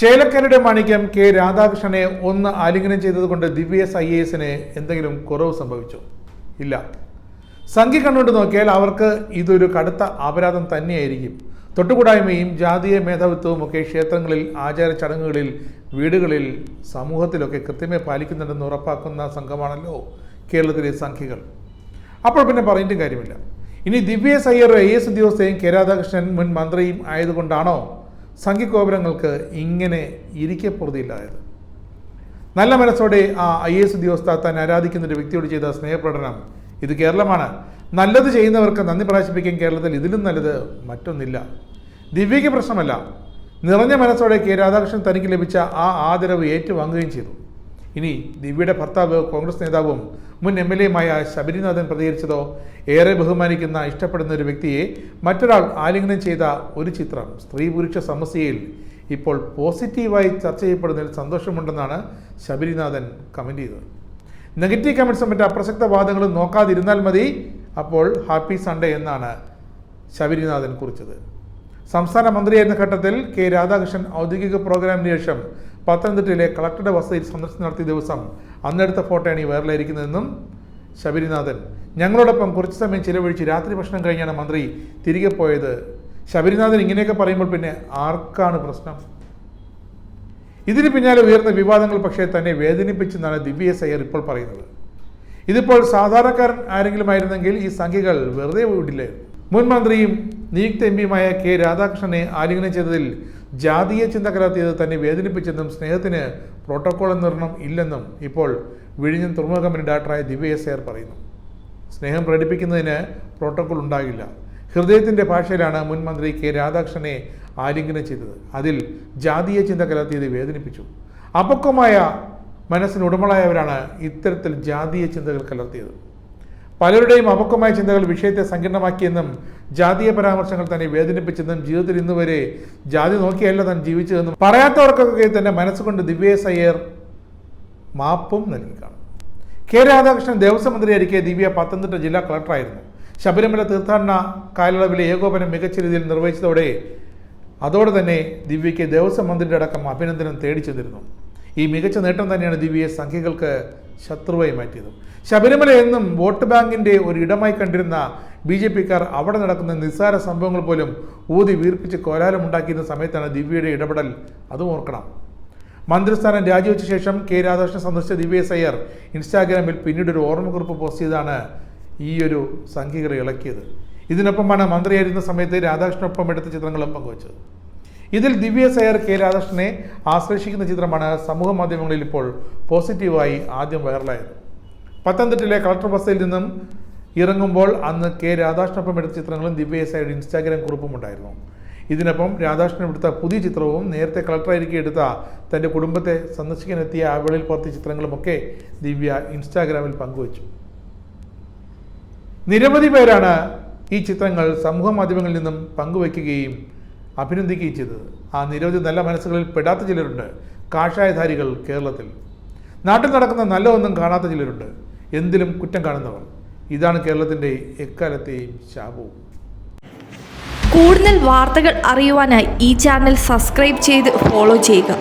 ചേലക്കരയുടെ മാണിക്യം K രാധാകൃഷ്ണനെ ഒന്ന് ആലിംഗനം ചെയ്തതുകൊണ്ട് ദിവ്യ എസ് ഐ എസിന് എന്തെങ്കിലും കുറവ് സംഭവിച്ചു? ഇല്ല. സംഖ്യ കണ്ടുകൊണ്ട് നോക്കിയാൽ അവർക്ക് ഇതൊരു കടുത്ത അപരാധം തന്നെയായിരിക്കും. തൊട്ടുകൂടായ്മയും ജാതീയ മേധാവിത്വവും ഒക്കെ ക്ഷേത്രങ്ങളിൽ ആചാര ചടങ്ങുകളിൽ വീടുകളിൽ സമൂഹത്തിലൊക്കെ കൃത്യമായി പാലിക്കുന്നുണ്ടെന്ന് ഉറപ്പാക്കുന്ന സംഘമാണല്ലോ കേരളത്തിലെ സംഖ്യകൾ. അപ്പോൾ പിന്നെ പറഞ്ഞിട്ടും കാര്യമില്ല. ഇനി Divya S Iyer I S ഉദ്യോഗസ്ഥയും K Radhakrishnan മുൻ മന്ത്രിയും ആയതുകൊണ്ടാണോ സംഘികോപുരങ്ങൾക്ക് ഇങ്ങനെ ഇരിക്കപ്പുറതിയില്ലായത് നല്ല മനസ്സോടെ ആ ഐ എസ് ഉദ്യോഗസ്ഥ താൻ ആരാധിക്കുന്ന ഒരു വ്യക്തിയോട് ചെയ്ത സ്നേഹപ്രകടനം ഇത് കേരളമാണ്. നല്ലത് ചെയ്യുന്നവർക്ക് നന്ദി പ്രകാശിപ്പിക്കാൻ കേരളത്തിൽ ഇതിലും നല്ലത് മറ്റൊന്നില്ല. ദിവ്യയ്ക്ക് പ്രശ്നമല്ല. നിറഞ്ഞ മനസ്സോടെ കെ രാധാകൃഷ്ണൻ തനിക്ക് ലഭിച്ച ആ ആദരവ് ഏറ്റുവാങ്ങുകയും ചെയ്തു. ഇനി ദിവ്യയുടെ ഭർത്താവ് കോൺഗ്രസ് നേതാവും മുൻ എം എൽ എയുമായ ശബരിനാഥൻ പ്രതികരിച്ചതോ? ഏറെ ബഹുമാനിക്കുന്ന ഇഷ്ടപ്പെടുന്ന ഒരു വ്യക്തിയെ മറ്റൊരാൾ ആലിംഗനം ചെയ്ത ഒരു ചിത്രം സ്ത്രീ പുരുഷ സമസ്യയിൽ ഇപ്പോൾ പോസിറ്റീവായി ചർച്ച ചെയ്യപ്പെടുന്നതിൽ സന്തോഷമുണ്ടെന്നാണ് ശബരിനാഥൻ കമന്റ് ചെയ്തത്. നെഗറ്റീവ് കമൻസും മറ്റ് അപ്രസക്ത വാദങ്ങളും നോക്കാതിരുന്നാൽ മതി. അപ്പോൾ ഹാപ്പി സൺഡേ എന്നാണ് ശബരിനാഥൻ കുറിച്ചത്. സംസ്ഥാന മന്ത്രിയായിരുന്ന ഘട്ടത്തിൽ കെ രാധാകൃഷ്ണൻ ഔദ്യോഗിക പ്രോഗ്രാമിന് ശേഷം പത്തനംതിട്ടയിലെ കളക്ടറുടെ വസതിയിൽ സന്ദർശനം നടത്തിയ ദിവസം അന്നെടുത്ത ഫോട്ടോയാണ് ഈ വൈറലായിരിക്കുന്നതെന്നും ശബരിനാഥൻ. ഞങ്ങളോടൊപ്പം കുറച്ച് സമയം ചിലവഴിച്ച് രാത്രി ഭക്ഷണം കഴിഞ്ഞാണ് മന്ത്രി തിരികെ പോയത്. ശബരിനാഥൻ ഇങ്ങനെയൊക്കെ പറയുമ്പോൾ പിന്നെ ആർക്കാണ് പ്രശ്നം? ഇതിന് പിന്നാലെ ഉയർന്ന വിവാദങ്ങൾ പക്ഷേ തന്നെ വേദനിപ്പിച്ചെന്നാണ് ദിവ്യ എസ് അയ്യർ ഇപ്പോൾ പറയുന്നത്. ഇതിപ്പോൾ സാധാരണക്കാരൻ ആരെങ്കിലും ആയിരുന്നെങ്കിൽ ഈ സംഖ്യകൾ വെറുതെ വിടില്ലേ മുൻ മന്ത്രിയും നിയുക്ത എം പിയുമായ കെ രാധാകൃഷ്ണനെ ആലിംഗനം ചെയ്തതിൽ ജാതീയ ചിന്ത കലർത്തിയത് തന്നെ വേദനിപ്പിച്ചെന്നും സ്നേഹത്തിന് പ്രോട്ടോകോൾ എന്നൊരെണ്ണം ഇല്ലെന്നും ഇപ്പോൾ വിഴിഞ്ഞം തുറമുഖ കമ്പനി ഡയറക്ടറായ ദിവ്യ എസ് പറയുന്നു. സ്നേഹം പ്രകടിപ്പിക്കുന്നതിന് പ്രോട്ടോകോൾ ഉണ്ടാകില്ല. ഹൃദയത്തിന്റെ ഭാഷയിലാണ് മുൻ മന്ത്രി കെ രാധാകൃഷ്ണനെ ആലിംഗനം ചെയ്തത്. അതിൽ ജാതീയ ചിന്ത കലർത്തിയത് വേദനിപ്പിച്ചു. അപക്വമായ മനസ്സിന് ഉടമളായവരാണ് ഇത്തരത്തിൽ ജാതീയ ചിന്തകൾ കലർത്തിയത്. പലരുടെയും അപക്വമായ ചിന്തകൾ വിഷയത്തെ സങ്കീർണമാക്കിയെന്നും ജാതീയ പരാമർശങ്ങൾ തന്നെ വേദനിപ്പിച്ചെന്നും ജീവിതത്തിൽ ഇന്ന് വരെ ജാതി നോക്കിയല്ല താൻ ജീവിച്ചതെന്നും പറയാത്തവർക്കൊക്കെ തന്നെ മനസ്സുകൊണ്ട് ദിവ്യ എസ് അയ്യർ മാപ്പും നൽകി കാണും. കെ രാധാകൃഷ്ണൻ ദേവസ്വം മന്ത്രിയായിരിക്കെ ദിവ്യ പത്തനംതിട്ട ജില്ലാ കളക്ടറായിരുന്നു. ശബരിമല തീർത്ഥാടന കാലയളവിലെ ഏകോപനം മികച്ച രീതിയിൽ നിർവഹിച്ചതോടെ അതോടെ തന്നെ ദിവ്യയ്ക്ക് ദേവസ്വം മന്ത്രിയുടെ അടക്കം അഭിനന്ദനം തേടിച്ചെന്നിരുന്നു ഈ മികച്ച നേട്ടം തന്നെയാണ് ദിവ്യയെ സംഖ്യകൾക്ക് ശത്രുവായി മാറ്റിയത്. ശബരിമല എന്നും വോട്ട് ബാങ്കിന്റെ ഒരു ഇടമായി കണ്ടിരുന്ന ബി ജെ പിക്കാർ അവിടെ നടക്കുന്ന നിസ്സാര സംഭവങ്ങൾ പോലും ഊതി വീർപ്പിച്ച് കോലാലമുണ്ടാക്കിയിരുന്ന സമയത്താണ് ദിവ്യയുടെ ഇടപെടൽ അതും ഓർക്കണം. മന്ത്രിസ്ഥാനം രാജിവെച്ച ശേഷം കെ രാധാകൃഷ്ണൻ സന്ദർശിച്ച ദിവ്യ സയ്യർ ഇൻസ്റ്റാഗ്രാമിൽ പിന്നീട് ഒരു ഓർമ്മക്കുറിപ്പ് പോസ്റ്റ് ചെയ്താണ് ഈ ഒരു സംഖ്യകളെ ഇളക്കിയത്. ഇതിനൊപ്പമാണ് മന്ത്രിയായിരുന്ന സമയത്ത് രാധാകൃഷ്ണനൊപ്പം എടുത്ത ചിത്രങ്ങളും പങ്കുവച്ചത്. ഇതിൽ ദിവ്യ സയർ കെ രാധാകൃഷ്ണനെ ആശ്ലേഷിക്കുന്ന ചിത്രമാണ് സമൂഹ മാധ്യമങ്ങളിൽ ഇപ്പോൾ പോസിറ്റീവായി ആദ്യം വൈറലായത്. പത്തനംതിട്ടയിലെ കളക്ടർ ബസ്സിൽ നിന്നും ഇറങ്ങുമ്പോൾ അന്ന് കെ രാധാകൃഷ്ണനൊപ്പം എടുത്ത ചിത്രങ്ങളും ദിവ്യ സയുടെ ഇൻസ്റ്റാഗ്രാം കുറിപ്പും ഉണ്ടായിരുന്നു. ഇതിനൊപ്പം രാധാകൃഷ്ണൻ എടുത്ത പുതിയ ചിത്രവും നേരത്തെ കളക്ടറായിരിക്കും എടുത്ത തന്റെ കുടുംബത്തെ സന്ദർശിക്കാനെത്തിയ ആ വേളയിൽ പുറത്തിയ ചിത്രങ്ങളുമൊക്കെ ദിവ്യ ഇൻസ്റ്റാഗ്രാമിൽ പങ്കുവച്ചു. നിരവധി പേരാണ് ഈ ചിത്രങ്ങൾ സമൂഹ മാധ്യമങ്ങളിൽ നിന്നും പങ്കുവയ്ക്കുകയും അഭിനന്ദിക്കുകയും ചെയ്തത്. ആ നിരവധി നല്ല മനസ്സുകളിൽ പെടാത്ത ചിലരുണ്ട് കാഷായധാരികൾ കേരളത്തിൽ. നാട്ടിൽ നടക്കുന്ന നല്ല ഒന്നും കാണാത്ത ചിലരുണ്ട്. എന്തിലും കുറ്റം കാണുന്നവർ. ഇതാണ് കേരളത്തിന്റെ എക്കാലത്തെയും ശാപവും. കൂടുതൽ വാർത്തകൾ അറിയുവാനായി ഈ ചാനൽ സബ്സ്ക്രൈബ് ചെയ്ത് ഫോളോ ചെയ്യുക.